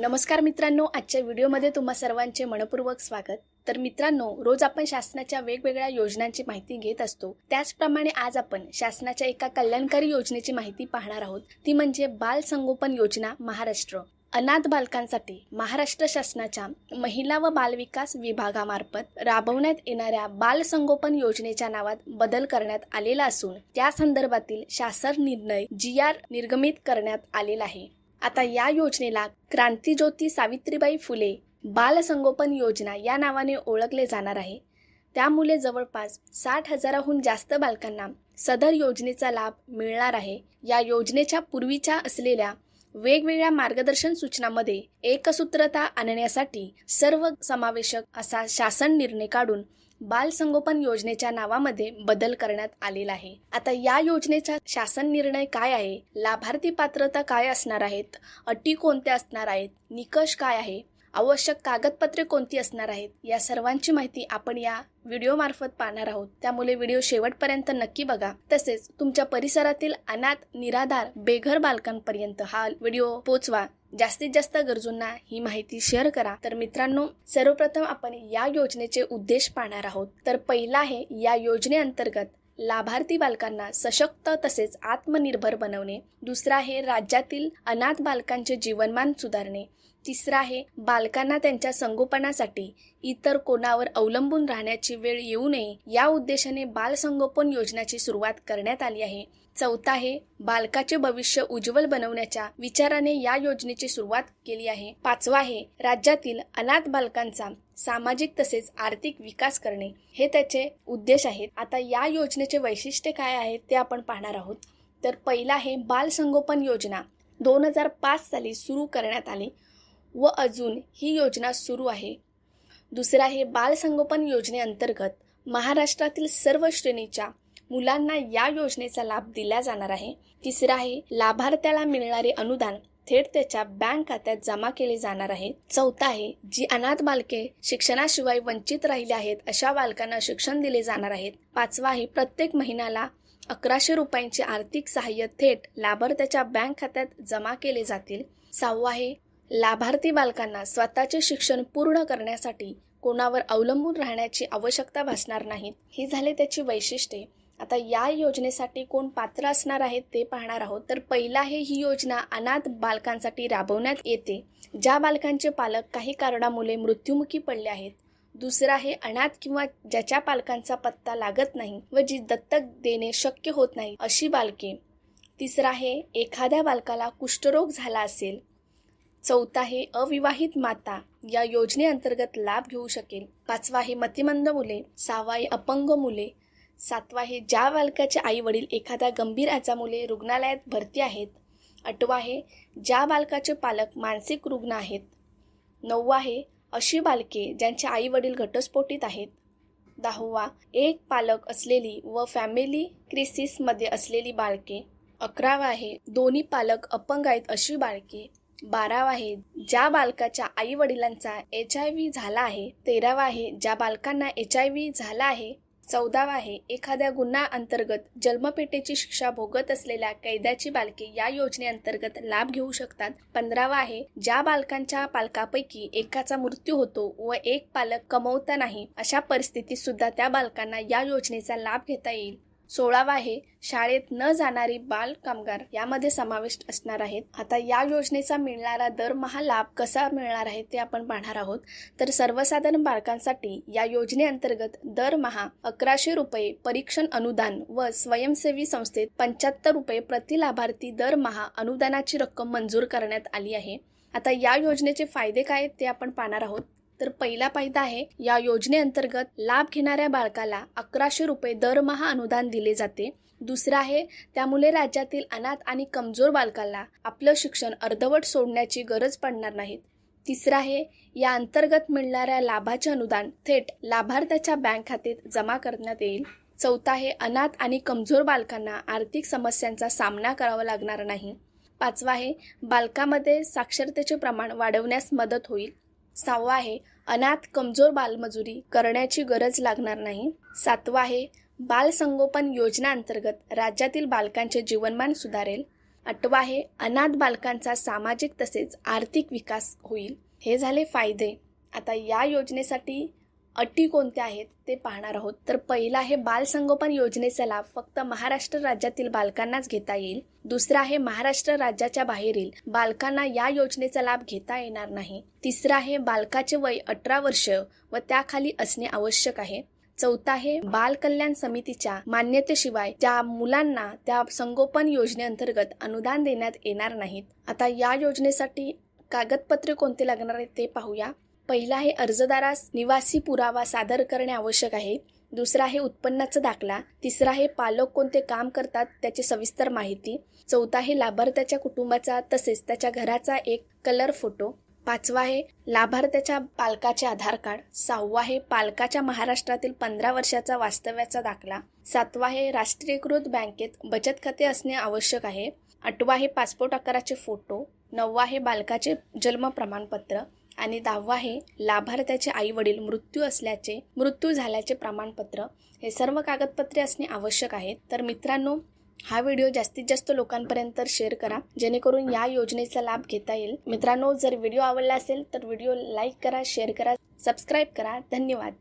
नमस्कार मित्रांनो आजच्या व्हिडिओमध्ये तुम्हा सर्वांचे मनपूर्वक स्वागत. तर मित्रांनो रोज आपण शासनाच्या वेगवेगळ्या योजनांची माहिती घेत असतो. त्याचप्रमाणे आज आपण शासनाच्या एका कल्याणकारी योजनेची माहिती पाहणार आहोत. ती म्हणजे बाल संगोपन योजना महाराष्ट्र. अनाथ बालकांसाठी महाराष्ट्र शासनाच्या महिला व बालविकास विभागामार्फत राबवण्यात येणाऱ्या बाल संगोपन योजनेच्या नावात बदल करण्यात आलेला असून त्या संदर्भातील शासन निर्णय जी आर निर्गमित करण्यात आलेला आहे. आता या योजनेला क्रांतीज्योती सावित्रीबाई फुले बाल संगोपन योजना या नावाने ओळखले जाणार आहे. त्यामुळे जवळपास साठ हजाराहून जास्त बालकांना सदर योजनेचा लाभ मिळणार आहे. या योजनेच्या पूर्वीच्या असलेल्या वेगवेगळ्या मार्गदर्शन सूचनामध्ये एकसूत्रता आणण्यासाठी सर्व समावेशक असा शासन निर्णय काढून बालसंगोपन योजनेच्या नावामध्ये बदल करण्यात आलेला आहे. आता या योजनेचा शासन निर्णय काय आहे? लाभार्थी पात्रता काय असणार आहेत? अटी कोणत्या असणार आहेत? निकष काय आहे? आवश्यक कागदपत्रे कोणती असणार आहेत या सर्वांची माहिती आपण या व्हिडिओमार्फत पाहणार आहोत. त्यामुळे व्हिडिओ शेवटपर्यंत नक्की बघा. तसेच तुमच्या परिसरातील अनाथ निराधार बेघर बालकांपर्यंत हा व्हिडिओ पोचवा. जास्तीत जास्त गरजूंना ही माहिती शेअर करा. तर मित्रांनो सर्वप्रथम आपण या योजनेचे उद्देश पाहणार आहोत. तर पहिला आहे या योजनेअंतर्गत लाभार्थी बालकांना सशक्त तसेच आत्मनिर्भर बनवणे. दुसरा आहे राज्यातील अनाथ बालकांचे जीवनमान सुधारणे. तिसरा आहे बालकांना त्यांच्या संगोपनासाठी इतर कोणावर अवलंबून राहण्याची वेळ येऊ नये या उद्देशाने बाल संगोपन सुरुवात करण्यात आली आहे. चौथा आहे बालकाचे भविष्य उज्ज्वल बनवण्याच्या विचाराने या योजनेची सुरुवात केली आहे. पाचवा आहे राज्यातील अनाथ बालकांचा सामाजिक तसेच आर्थिक विकास करणे. हे त्याचे उद्देश आहेत. आता या योजनेचे वैशिष्ट्य काय आहे ते आपण पाहणार आहोत. तर पहिला आहे बाल संगोपन योजना. दोन हजार पाच साली सुरू करण्यात आली. व अजून ही योजना सुरू आहे. दुसरा आहे बालसंगोपन योजनेअंतर्गत महाराष्ट्रातील सर्व श्रेणीच्या मुलांना या योजनेचा लाभ दिला जाणार आहे. तिसरा आहे लाभार्थ्याला मिळणारे अनुदान थेट त्याच्या बँक खात्यात जमा केले जाणार आहे. चौथा आहे जी अनाथ बालके शिक्षणाशिवाय वंचित राहिले आहेत अशा बालकांना शिक्षण दिले जाणार आहेत. पाचवा आहे प्रत्येक महिन्याला अकराशे रुपयांचे आर्थिक सहाय्य थेट लाभार्थ्याच्या बँक खात्यात जमा केले जातील. सहावा आहे लाभार्थी बालकांना स्वतःचे शिक्षण पूर्ण करण्यासाठी कोणावर अवलंबून राहण्याची आवश्यकता भासणार नाहीत. ही झाले त्याची वैशिष्ट्ये. आता या योजनेसाठी कोण पात्र असणार आहेत ते पाहणार आहोत. तर पहिला हे ही योजना अनाथ बालकांसाठी राबवण्यात येते. ज्या बालकांचे पालक काही कारणामुळे मृत्युमुखी पडले आहेत दुसरा हे अनाथ किंवा ज्याच्या पालकांचा पत्ता लागत नाही व जी दत्तक देणे शक्य होत नाही अशी बालके. तिसरा हे एखाद्या बालकाला कुष्ठरोग झाला असेल चौथा आहे अविवाहित माता. या योजनेअंतर्गत लाभ घेऊ शकेल पाचवा आहे मतिमंद मुले. सहावा आहे अपंग मुले. सातवा आहे ज्या बालकाचे आई वडील एखाद्या गंभीर आजामुळे रुग्णालयात भरती आहेत. आठवा आहे ज्या बालकाचे पालक मानसिक रुग्ण आहेत. नववा आहे अशी बालके ज्यांचे आई वडील घटस्फोटीत आहेत. दहावा एक पालक असलेली व फॅमिली क्रिसिसमध्ये असलेली बाळके अकरावा आहे दोन्ही पालक अपंग आहेत अशी बाळके बारावा आहे. ज्या बालकाच्या आई वडिलांचा एच आय व्ही झाला आहे तेरावा आहे. ज्या बालकांना एच आय व्ही झाला आहे चौदावा आहे. एखाद्या गुन्हा अंतर्गत जन्मपेटेची शिक्षा भोगत असलेल्या कैद्याची बालके या योजनेअंतर्गत लाभ घेऊ शकतात. पंधरावा आहे. ज्या बालकांच्या पालकापैकी एकाचा मृत्यू होतो व एक पालक कमवता नाही अशा परिस्थितीत सुद्धा त्या बालकांना या योजनेचा लाभ घेता येईल. सोळावा आहे शाळेत न जाणारी बाल कामगार यामध्ये समाविष्ट असणार आहेत. आता या योजनेचा मिळणारा दरमहा लाभ कसा मिळणार आहे ते आपण पाहणार आहोत. तर सर्वसाधारण बालकांसाठी या योजनेअंतर्गत दरमहा अकराशे रुपये परीक्षण अनुदान व स्वयंसेवी संस्थेत पंच्याहत्तर रुपये प्रति लाभार्थी दरमहा अनुदानाची रक्कम मंजूर करण्यात आली आहे. आता या योजनेचे फायदे काय आहेत ते आपण पाहणार आहोत. तर पहिला फायदा आहे या योजनेअंतर्गत लाभ घेणाऱ्या बाळकाला अकराशे रुपये दरमहा अनुदान दिले जाते. दुसरं आहे त्यामुळे राज्यातील अनाथ आणि कमजोर बालकाला आपलं शिक्षण अर्धवट सोडण्याची गरज पडणार नाहीत तिसरं आहे या अंतर्गत मिळणाऱ्या लाभाचे अनुदान थेट लाभार्थ्याच्या बँक खात्यात जमा करण्यात येईल. चौथा आहे अनाथ आणि कमजोर बालकांना आर्थिक समस्यांचा सामना करावा लागणार नाही. पाचवा आहे बालकामध्ये साक्षरतेचे प्रमाण वाढवण्यास मदत होईल. सहावा आहे अनाथ कमजोर बालमजुरी करण्याची गरज लागणार नाही. सातवा आहे बालसंगोपन योजना अंतर्गत राज्यातील बालकांचे जीवनमान सुधारेल. आठवा आहे अनाथ बालकांचा सामाजिक तसेच आर्थिक विकास होईल. हे झाले फायदे. आता या योजनेसाठी अटी कोणत्या आहेत ते पाहणार आहोत. तर पहिला आहे बालसंगोपन योजनेचा लाभ. फक्त महाराष्ट्र राज्यातील बालकांनाच घेता येईल. दुसरा आहे महाराष्ट्र राज्याच्या बाहेरील बालकांना या योजनेचा लाभ घेता येणार नाही. तिसरा आहे बालकाचे वय अठरा वर्ष व त्याखाली असणे आवश्यक आहे. चौथा आहे बाल कल्याण समितीच्या मान्यतेशिवाय त्या मुलांना त्या संगोपन योजनेअंतर्गत अनुदान देण्यात येणार नाहीत. आता या योजनेसाठी कागदपत्रे कोणते लागणार आहेत ते पाहूया. पहिला आहे अर्जदारास निवासी पुरावा सादर करणे आवश्यक आहे. दुसरा आहे उत्पन्नाचा दाखला. तिसरा आहे पालक कोणते काम करतात त्याची सविस्तर माहिती. चौथा आहे लाभार्थ्याच्या कुटुंबाचा तसेच त्याच्या घराचा एक कलर फोटो पाचवा आहे लाभार्थ्याच्या पालकाचे आधार कार्ड. सहावा आहे पालकाच्या महाराष्ट्रातील पंधरा वर्षाचा वास्तव्याचा दाखला. सातवा आहे राष्ट्रीयकृत बँकेत बचत खाते असणे आवश्यक आहे. आठवा आहे पासपोर्ट आकाराचे फोटो नववा आहे बालकाचे जन्म प्रमाणपत्र. आणि दहावा आहे लाभार्थ्याचे आई वडील मृत्यू असल्याचे मृत्यू झाल्याचे प्रमाणपत्र. हे सर्व कागदपत्रे असणे आवश्यक आहे. तर मित्रांनो हा व्हिडिओ जास्तीत जास्त लोकांपर्यंत शेअर करा. जेणेकरून या योजनेचा लाभ घेता येईल. मित्रांनो जर व्हिडिओ आवडला असेल तर व्हिडिओ लाईक करा शेअर करा सबस्क्राईब करा. धन्यवाद.